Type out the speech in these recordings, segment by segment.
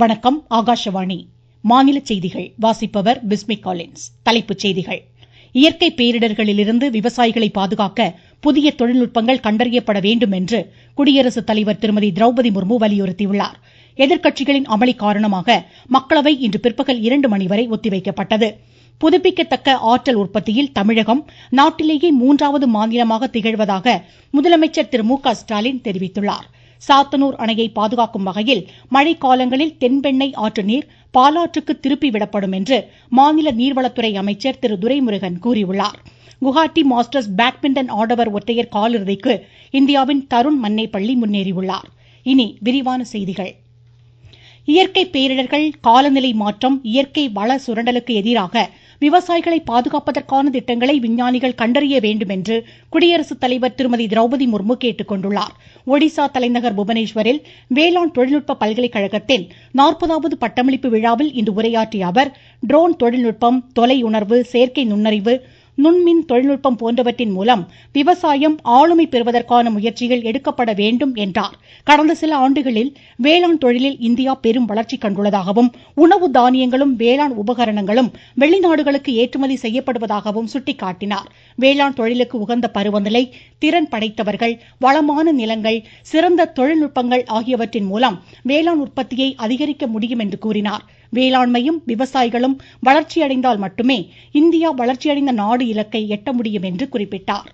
வணக்கம் ஆகாஷவாணி. மாநில செய்திகள். வாசிப்பவர் பிஸ்மி காலின்ஸ். தலைப்புச் செய்திகள். இயற்கை பேரிடர்களிலிருந்து விவசாயிகளை பாதுகாக்க புதிய தொழில்நுட்பங்கள் கண்டறியப்பட வேண்டும் என்று குடியரசுத் தலைவர் திருமதி திரௌபதி முர்மு வலியுறுத்தியுள்ளார். எதிர்க்கட்சிகளின் அமளி காரணமாக மக்களவை இன்று பிற்பகல் இரண்டு மணி வரை ஒத்திவைக்கப்பட்டது. புதுப்பிக்கத்தக்க ஆற்றல் உற்பத்தியில் தமிழகம் நாட்டிலேயே மூன்றாவது மாநிலமாக திகழ்வதாக முதலமைச்சர் திரு மு க ஸ்டாலின் தெரிவித்துள்ளார். சாத்தனூர் அணையை பாதுகாக்கும் வகையில் மழைக்காலங்களில் தென்பெண்ணை ஆற்று நீர் பாலாற்றுக்கு திருப்பி விடப்படும் என்று மாநில நீர்வளத்துறை அமைச்சர் திரு துரைமுருகன் கூறியுள்ளார். குவஹாட்டி மாஸ்டர்ஸ் பேட்மிண்டன் ஆடவர் ஒற்றையர் காலிறுதிக்கு இந்தியாவின் தருண் மன்னேப்பள்ளி முன்னேறியுள்ளார். இனி விரிவான செய்திகள். இயற்கை பேரிடர்கள் காலநிலை மாற்றம் இயற்கை வள சுரண்டலுக்கு எதிராக விவசாயிகளை பாதுகாப்பதற்கான திட்டங்களை விஞ்ஞானிகள் கண்டறிய வேண்டும் என்று குடியரசுத் தலைவர் திருமதி திரௌபதி முர்மு கேட்டுக்கொண்டுள்ளார் ஒடிசா தலைநகர் புவனேஸ்வரில் வேளாண் தொழில்நுட்ப பல்கலைக்கழகத்தின் நாற்பதாவது பட்டமளிப்பு விழாவில் இன்று உரையாற்றிய அவர் ட்ரோன் தொழில்நுட்பம் தொலையுணர்வு செயற்கை நுண்ணறிவு நுண்மின் தொழில்நுட்பம் போன்றவற்றின் மூலம் விவசாயம் ஆளுமை பெறுவதற்கான முயற்சிகள் எடுக்கப்பட வேண்டும் என்றார். கடந்த சில ஆண்டுகளில் வேளாண் தொழிலில் இந்தியா பெரும் வளர்ச்சி கண்டுள்ளதாகவும் உணவு தானியங்களும் வேளாண் உபகரணங்களும் வெளிநாடுகளுக்கு ஏற்றுமதி செய்யப்படுவதாகவும் சுட்டிக்காட்டினார். வேளாண் தொழிலுக்கு உகந்த பருவநிலை திறன் படைத்தவர்கள் வளமான நிலங்கள் சிறந்த தொழில்நுட்பங்கள் ஆகியவற்றின் மூலம் வேளாண் உற்பத்தியை அதிகரிக்க முடியும் என்று கூறினார். வேளாண்மையும் விவசாயிகளும் வளர்ச்சியடைந்தால் மட்டுமே இந்தியா வளர்ச்சியடைந்த நாடு இலக்கை எட்ட முடியும் என்று குறிப்பிட்டார்.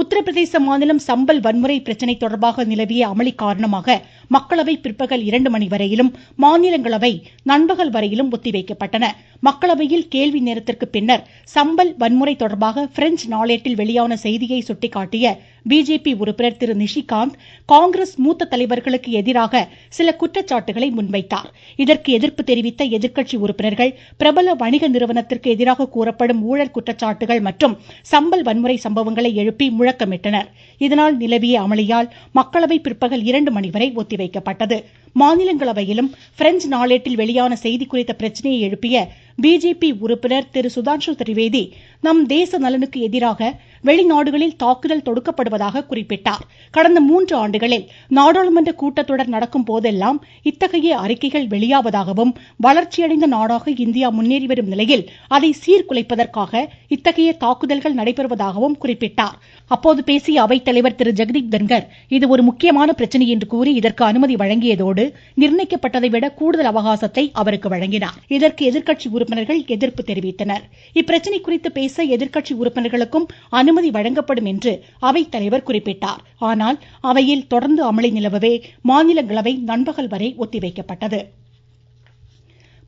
உத்தரப்பிரதேச மாநிலம் சம்பல் வன்முறை பிரச்சினை தொடர்பாக நிலவிய அமளி காரணமாக மக்களவை பிற்பகல் இரண்டு மணி வரையிலும் மாநிலங்களவை நண்பகல் வரையிலும் ஒத்திவைக்கப்பட்டன. மக்களவையில் கேள்வி நேரத்திற்கு பின்னர் சம்பல் வன்முறை தொடர்பாக பிரெஞ்சு நாளேட்டில் வெளியான செய்தியை சுட்டிக்காட்டிய பிஜேபி உறுப்பினர் திரு நிஷிகாந்த் காங்கிரஸ் மூத்த தலைவர்களுக்கு எதிராக சில குற்றச்சாட்டுகளை முன்வைத்தார். இதற்கு எதிர்ப்பு தெரிவித்த எதிர்க்கட்சி உறுப்பினர்கள் பிரபல வணிக நிறுவனத்திற்கு எதிராக கூறப்படும் ஊழல் குற்றச்சாட்டுகள் மற்றும் சம்பல் வன்முறை சம்பவங்களை எழுப்பி முழக்கமிட்டனர். இதனால் நிலவிய அமளியால் மக்களவை பிற்பகல் இரண்டு மணி வரை ஒத்திவைக்கப்பட்டது. மாநிலங்களவையிலும் பிரெஞ்சு நாளேட்டில் வெளியான செய்தி குறித்த பிரச்சனையை எழுப்பிய பிஜேபி உறுப்பினர் திரு சுதான்ஷு திரிவேதி நம் தேச நலனுக்கு எதிராக வெளிநாடுகளில் தாக்குதல் தொடுக்கப்படுவதாக குறிப்பிட்டார். கடந்த மூன்று ஆண்டுகளில் நாடாளுமன்ற கூட்டத்தொடர் நடக்கும் போதெல்லாம் இத்தகைய அறிக்கைகள் வெளியாவதாகவும் வளர்ச்சியடைந்த நாடாக இந்தியா முன்னேறி வரும் நிலையில் அதை சீர்குலைப்பதற்காக இத்தகைய தாக்குதல்கள் நடைபெறுவதாகவும் குறிப்பிட்டார். அப்போது பேசிய அவைத்தலைவர் திரு ஜெகதீப் தன்கர் இது ஒரு முக்கியமான பிரச்சனை என்று கூறி இதற்கு அனுமதி வழங்கியதோடு நிர்ணயிக்கப்பட்டதை விட கூடுதல் அவகாசத்தை அவருக்கு வழங்கினார். இதற்கு எதிர்க்கட்சி உறுப்பினர் உறுப்பினர்கள் எதிர்ப்பு தெரிவித்தனர். இப்பிரச்சனை குறித்து பேச எதிர்க்கட்சி உறுப்பினர்களுக்கும் அனுமதி வழங்கப்படும் என்று அவைத்தலைவர் குறிப்பிட்டார். ஆனால் அவையில் தொடர்ந்து அமளி நிலவவே மாநிலங்களவை நண்பகல் வரை ஒத்திவைக்கப்பட்டது.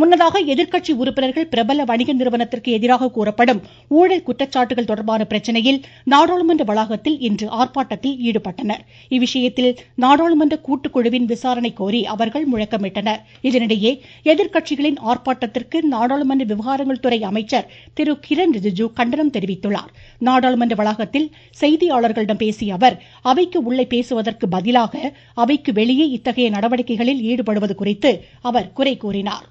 முன்னதாக எதிர்கட்சி உறுப்பினர்கள் பிரபல வணிக நிறுவனத்திற்கு எதிராக கூறப்படும் ஊழல் குற்றச்சாட்டுகள் தொடர்பான பிரச்சனையில் நாடாளுமன்ற வளாகத்தில் இன்று ஆர்ப்பாட்டத்தில் ஈடுபட்டனர். இவ்விஷயத்தில் நாடாளுமன்ற கூட்டுக்குழுவின் விசாரணை கோரி அவர்கள் முழக்கமிட்டனர். இதனிடையே எதிர்கட்சிகளின் ஆர்ப்பாட்டத்திற்கு நாடாளுமன்ற விவகாரங்கள் துறை அமைச்சர் திரு கிரண் ரிஜிஜு கண்டனம் தெரிவித்துள்ளார். நாடாளுமன்ற வளாகத்தில் செய்தியாளர்களிடம் பேசிய அவர் அவைக்கு உள்ளே பேசுவதற்கு பதிலாக அவைக்கு வெளியே இத்தகைய நடவடிக்கைகளில் ஈடுபடுவது குறித்து அவர் குறை கூறினார்.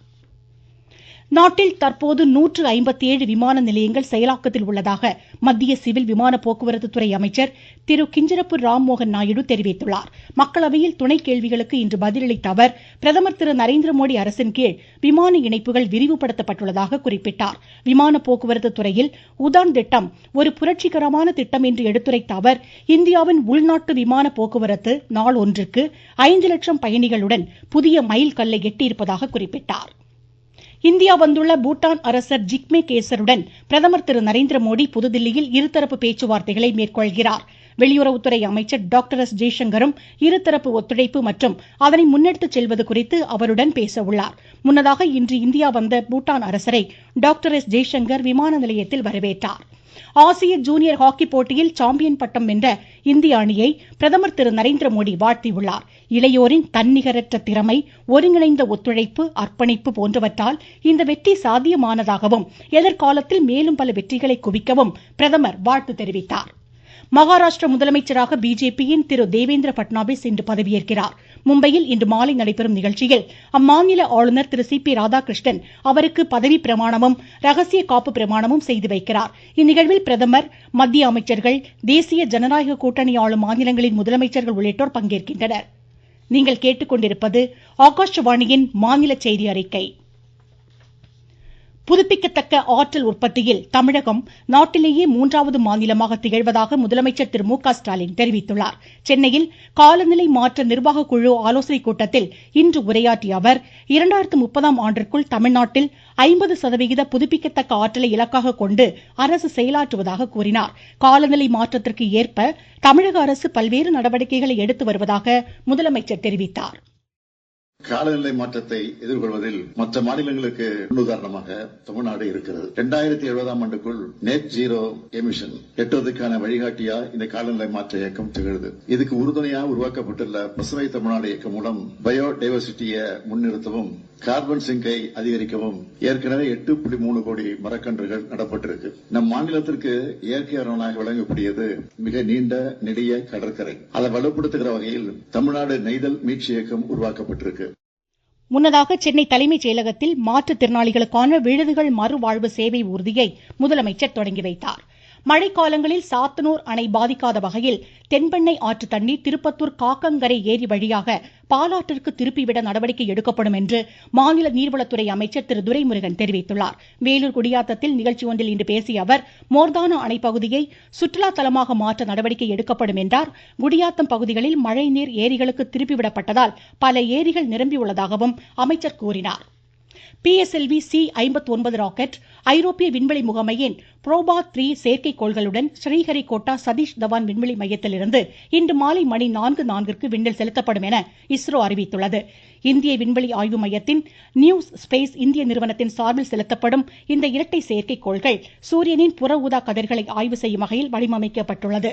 நாட்டில் தற்போது நூற்று ஐம்பத்தி ஏழு விமான நிலையங்கள் செயலாக்கத்தில் உள்ளதாக மத்திய சிவில் விமான போக்குவரத்து துறை அமைச்சர் திரு கிஞ்சரப்பு ராம்மோகன் நாயுடு தெரிவித்துள்ளார். மக்களவையில் துணை கேள்விகளுக்கு இன்று பதிலளித்த அவர் பிரதமர் திரு நரேந்திர மோடி அரசின் கீழ் விமான இணைப்புகள் விரிவுபடுத்தப்பட்டுள்ளதாக குறிப்பிட்டார். விமான போக்குவரத்து துறையில் உதான் திட்டம் ஒரு புரட்சிகரமான திட்டம் என்று எடுத்துரைத்த அவர் இந்தியாவின் உள்நாட்டு விமான போக்குவரத்து நாள் ஒன்றுக்கு ஐந்து லட்சம் பயணிகளுடன் புதிய மைல் கல்லை எட்டியிருப்பதாக குறிப்பிட்டார். இந்தியா வந்துள்ள பூட்டான் அரசர் ஜிக்மே கேசருடன் பிரதமர் திரு நரேந்திர மோடி புதுதில்லியில் இருதரப்பு பேச்சுவார்த்தைகளை மேற்கொள்கிறார். வெளியுறவுத்துறை அமைச்சர் டாக்டர் எஸ் ஜெய்சங்கரும் இருதரப்பு ஒத்துழைப்பு மற்றும் அதனை முன்னெடுத்துச் செல்வது குறித்து அவருடன் பேச உள்ளார். முன்னதாக இன்று இந்தியா வந்த பூட்டான் அரசரை டாக்டர் எஸ் ஜெய்சங்கர் விமான நிலையத்தில் வரவேற்றார். ஆசிய ஜூனியர் ஹாக்கி போட்டியில் சாம்பியன் பட்டம் வென்ற இந்திய அணியை பிரதமர் திரு நரேந்திர மோடி வாழ்த்தியுள்ளார். இளையோரின் தன்னிகரற்ற திறமை ஒருங்கிணைந்த ஒத்துழைப்பு அர்ப்பணிப்பு போன்றவற்றால் இந்த வெற்றி சாத்தியமானதாகவும் எதிர்காலத்தில் மேலும் பல வெற்றிகளை குவிக்கவும் பிரதமர் வாழ்த்து தெரிவித்தார். மகாராஷ்டிர முதலமைச்சராக பிஜேபியின் திரு தேவேந்திர பட்னாவிஸ் இன்று பதவியேற்கிறார். மும்பையில் இன்று மாலை நடைபெறும் நிகழ்ச்சியில் அம்மாநில ஆளுநர் திரு சி பி ராதாகிருஷ்ணன் அவருக்கு பதவி பிரமாணமும் ரகசிய காப்பு பிரமாணமும் செய்து வைக்கிறார். இந்நிகழ்வில் பிரதமர் மத்திய அமைச்சர்கள் தேசிய ஜனநாயக கூட்டணி ஆளும் மாநிலங்களின் முதலமைச்சர்கள் உள்ளிட்டோர் பங்கேற்கின்றனர். நீங்கள் கேட்டுக்கொண்டிருப்பது ஆகாஷவாணியின் மாநில செய்தி அறிக்கை. புதுப்பிக்கத்தக்க ஆற்றல் உற்பத்தியில் தமிழகம் நாட்டிலேயே மூன்றாவது மாநிலமாக திகழ்வதாக முதலமைச்சர் திரு மு க ஸ்டாலின் தெரிவித்துள்ளார். சென்னையில் காலநிலை மாற்ற நிர்வாக குழு ஆலோசனைக் கூட்டத்தில் இன்று உரையாற்றிய அவர் இரண்டாயிரத்து முப்பதாம் ஆண்டிற்குள் தமிழ்நாட்டில் ஐம்பது சதவிகித புதுப்பிக்கத்தக்க ஆற்றலை இலக்காக கொண்டு அரசு செயலாற்றுவதாக கூறினார். காலநிலை மாற்றத்திற்கு ஏற்ப தமிழக அரசு பல்வேறு நடவடிக்கைகளை எடுத்து வருவதாக முதலமைச்சர் தெரிவித்தார். காலநிலை மாற்றத்தை எதிர்கொள்வதில் மற்ற மாநிலங்களுக்கு முன்னுதாரணமாக தமிழ்நாடு இருக்கிறது. இரண்டாயிரத்தி எழுபதாம் ஆண்டுக்குள் நெட் ஜீரோ எமிஷன் எட்டுவதற்கான வழிகாட்டியா இந்த காலநிலை மாற்ற இயக்கம் திகழ்து. இதுக்கு உறுதுணையாக உருவாக்கப்பட்டுள்ள பசுமை தமிழ்நாடு இயக்கம் மூலம் பயோ டைவர்சிட்டியை முன்னிறுத்தவும் கார்பன் சிங்கை அதிகரிக்கவும். ஏற்கனவே எட்டு புள்ளி மூணு கோடி மரக்கன்றுகள் நடப்பட்டிருக்கு. நம் மாநிலத்திற்கு இயற்கை அரணாக விளங்கக்கூடியது மிக நீண்ட நெடிய கடற்கரை. அதை வலுப்படுத்துகிற வகையில் தமிழ்நாடு நெய்தல் மீட்சி இயக்கம் உருவாக்கப்பட்டிருக்கு. முன்னதாக சென்னை தலைமைச் செயலகத்தில் மாற்றுத்திறனாளிகளுக்கான விழுதுகள் மறுவாழ்வு சேவை ஊர்தியை முதலமைச்சர் தொடங்கி வைத்தாா் மழைக்காலங்களில் சாத்தனூர் அணை பாதிக்காத வகையில் தென்பெண்ணை ஆற்று தண்ணீர் திருப்பத்தூர் காக்கங்கரை ஏரி வழியாக பாலாற்றிற்கு திருப்பிவிட நடவடிக்கை எடுக்கப்படும் என்று மாநில நீர்வளத்துறை அமைச்சர் திரு துரைமுருகன் தெரிவித்துள்ளார். வேலூர் குடியாத்தத்தில் நிகழ்ச்சி ஒன்றில் இன்று பேசிய அவர் மோர்தானா அணை பகுதியை சுற்றுலா தலமாக மாற்ற நடவடிக்கை எடுக்கப்படும் என்றார். குடியாத்தம் பகுதிகளில் மழைநீர் ஏரிகளுக்கு திருப்பிவிடப்பட்டதால் பல ஏரிகள் நிரம்பியுள்ளதாகவும் அமைச்சர் கூறினார். பிஎஸ்எல்வி சி ஐம்பத்தி ஒன்பது ராக்கெட் ஐரோப்பிய விண்வெளி முகமையின் புரோபா த்ரீ செயற்கைக்கோள்களுடன் ஸ்ரீஹரிகோட்டா சதீஷ் தவான் விண்வெளி மையத்திலிருந்து இன்று மாலை மணி நான்கு நான்கிற்கு விண்ணில் செலுத்தப்படும் என இஸ்ரோ அறிவித்துள்ளது. இந்திய விண்வெளி ஆய்வு மையத்தின் நியூ ஸ்பேஸ் இந்திய நிறுவனத்தின் சார்பில் செலுத்தப்படும் இந்த இரட்டை செயற்கைக்கோள்கள் சூரியனின் புற ஊதா கதிர்களை ஆய்வு செய்யும் வகையில் வடிவமைக்கப்பட்டுள்ளது.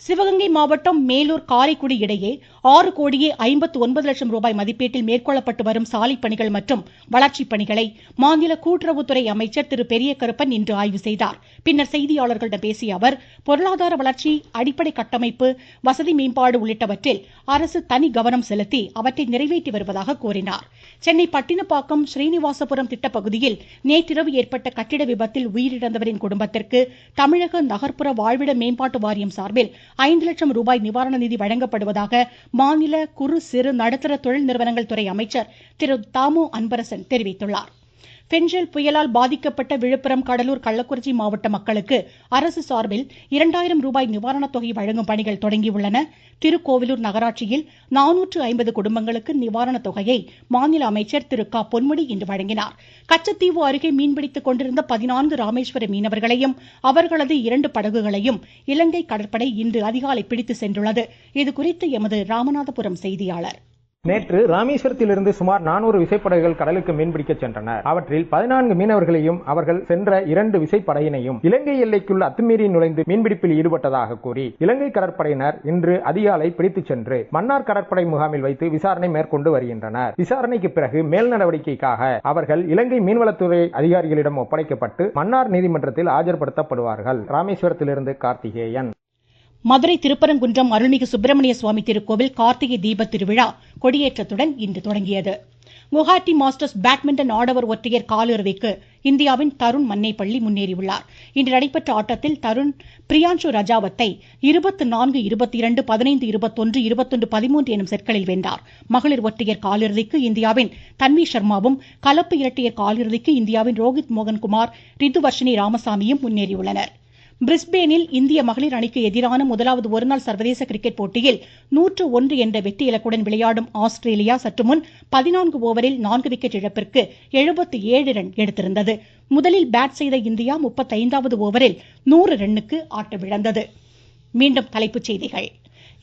சிவகங்கை மாவட்டம் மேலூர் காரைக்குடி இடையே ஆறு கோடியே ஐம்பத்து ஒன்பது லட்சம் ரூபாய் மதிப்பீட்டில் மேற்கொள்ளப்பட்டு வரும் சாலை பணிகள் மற்றும் வளர்ச்சிப் பணிகளை மாநில கூட்டுறவுத்துறை அமைச்சர் திரு பெரிய கருப்பன் இன்று ஆய்வு செய்தார். பின்னர் செய்தியாளர்களிடம் பேசிய அவர் பொருளாதார வளர்ச்சி அடிப்படை கட்டமைப்பு வசதி மேம்பாடு உள்ளிட்டவற்றில் அரசு தனி கவனம் செலுத்தி அவற்றை நிறைவேற்றி வருவதாக கூறினார். சென்னை பட்டினப்பாக்கம் ஸ்ரீனிவாசபுரம் திட்டப்பகுதியில் நேற்றிரவு ஏற்பட்ட கட்டிட விபத்தில் உயிரிழந்தவரின் குடும்பத்திற்கு தமிழக நகர்ப்புற வாழ்விட மேம்பாட்டு வாரியம் சார்பில் ஐந்து லட்சம் ரூபாய் நிவாரண நிதி வழங்கப்படுவதாக மாநில குறு சிறு நடுத்தர தொழில் நிறுவனங்கள் துறை அமைச்சர் திரு தாமு அன்பரசன் தெரிவித்துள்ளார். பெஞ்சல் புயலால் பாதிக்கப்பட்ட விழுப்புரம் கடலூர் கள்ளக்குறிச்சி மாவட்ட மக்களுக்கு அரசு சார்பில் இரண்டாயிரம் ரூபாய் நிவாரணத் தொகை வழங்கும் பணிகள் தொடங்கியுள்ளன. திருக்கோவிலூர் நகராட்சியில் நானூற்று ஐம்பது குடும்பங்களுக்கு நிவாரணத் தொகையை மாநில அமைச்சர் திரு க. பொன்முடி இன்று வழங்கினார். கச்சத்தீவு அருகே மீன்பிடித்துக் கொண்டிருந்த பதினான்கு ராமேஸ்வர மீனவர்களையும் அவர்களது இரண்டு படகுகளையும் இலங்கை கடற்படை இன்று அதிகாலை பிடித்து சென்றுள்ளது. இதுகுறித்து எமது ராமநாதபுரம் செய்தியாளர். நேற்று ராமேஸ்வரத்திலிருந்து சுமார் நானூறு விசைப்படகுகள் கடலுக்கு மீன்பிடிக்க சென்றனர். அவற்றில் பதினான்கு மீனவர்களையும் அவர்கள் சென்ற இரண்டு விசைப்படையினையும் இலங்கை எல்லைக்குள் அத்துமீறி நுழைந்து மீன்பிடிப்பில் ஈடுபட்டதாக கூறி இலங்கை கடற்படையினர் இன்று அதிகாலை பிடித்துச் சென்று மன்னார் கடற்படை முகாமில் வைத்து விசாரணை மேற்கொண்டு வருகின்றனர். விசாரணைக்கு பிறகு மேல் நடவடிக்கைக்காக அவர்கள் இலங்கை மீன்வளத்துறை அதிகாரிகளிடம் ஒப்படைக்கப்பட்டு மன்னார் நீதிமன்றத்தில் ஆஜர்படுத்தப்படுவார்கள். ராமேஸ்வரத்திலிருந்து கார்த்திகேயன். மதுரை திருப்பரங்குன்றம் அருள்மிகு சுப்பிரமணிய சுவாமி திருக்கோவில் கார்த்திகை தீப திருவிழா கொடியேற்றத்துடன் இன்று தொடங்கியது. குவஹாட்டி மாஸ்டர்ஸ் பேட்மிண்டன் ஆடவர் ஒற்றையர் காலிறுதிக்கு இந்தியாவின் தருண் மன்னைப்பள்ளி முன்னேறியுள்ளார். இன்று நடைபெற்ற ஆட்டத்தில் தருண் பிரியான்சு ரஜாவத்தை இருபத்தி நான்கு இருபத்தி இரண்டு பதினைந்து இருபத்தொன்று இருபத்தொன்று பதிமூன்று எனும் செட்களில் வென்றார். மகளிர் ஒற்றையர் காலிறுதிக்கு இந்தியாவின் தன்வி சர்மாவும் கலப்பு இரட்டையர் காலிறுதிக்கு இந்தியாவின் ரோஹித் மோகன்குமார் ரிதுவர்ஷினி ராமசாமியும் முன்னேறியுள்ளனர். பிரிஸ்பேனில் இந்திய மகளிர் அணிக்கு எதிரான முதலாவது ஒருநாள் சர்வதேச கிரிக்கெட் போட்டியில் நூற்று ஒன்று என்ற வெற்றி இலக்குடன் விளையாடும் ஆஸ்திரேலியா சற்றுமுன் பதினான்கு ஓவரில் நான்கு விக்கெட் இழப்பிற்கு எழுபத்தி ஏழு ரன் எடுத்திருந்தது. முதலில் பேட் செய்த இந்தியா முப்பத்தைந்தாவது ஓவரில் நூறு ரன்னுக்கு ஆட்டமிழந்தது. மீண்டும் தலைப்புச் செய்திகள்.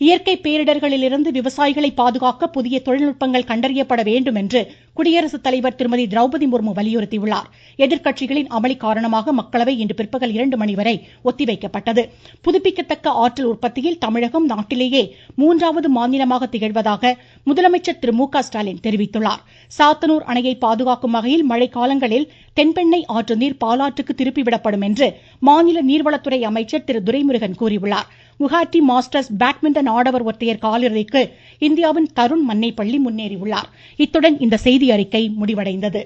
இயற்கை பேரிடர்களிலிருந்து விவசாயிகளை பாதுகாக்க புதிய தொழில்நுட்பங்கள் கண்டறியப்பட வேண்டும் என்று குடியரசுத் தலைவர் திருமதி திரௌபதி முர்மு வலியுறுத்தியுள்ளார். எதிர்கட்சிகளின் அமளி காரணமாக மக்களவை இன்று பிற்பகல் இரண்டு மணி வரை ஒத்திவைக்கப்பட்டது. புதுப்பிக்கத்தக்க ஆற்றல் உற்பத்தியில் தமிழகம் நாட்டிலேயே மூன்றாவது மாநிலமாக திகழ்வதாக முதலமைச்சர் திரு மு க ஸ்டாலின் தெரிவித்துள்ளார். சாத்தனூர் அணையை பாதுகாக்கும் வகையில் மழைக்காலங்களில் தென்பெண்ணை ஆற்று நீர் பாலாற்றுக்கு திருப்பிவிடப்படும் என்று மாநில நீர்வளத்துறை அமைச்சர் திரு துரைமுருகன் கூறியுள்ளார். குஹாட்டி மாஸ்டர்ஸ் பேட்மிண்டன் ஆடவர் ஒற்றையர் காலிறுதிக்கு இந்தியாவின் தருண் மன்னைப்பள்ளி முன்னேறியுள்ளார். இத்துடன் இந்த செய்தி அறிக்கை முடிவடைந்தது.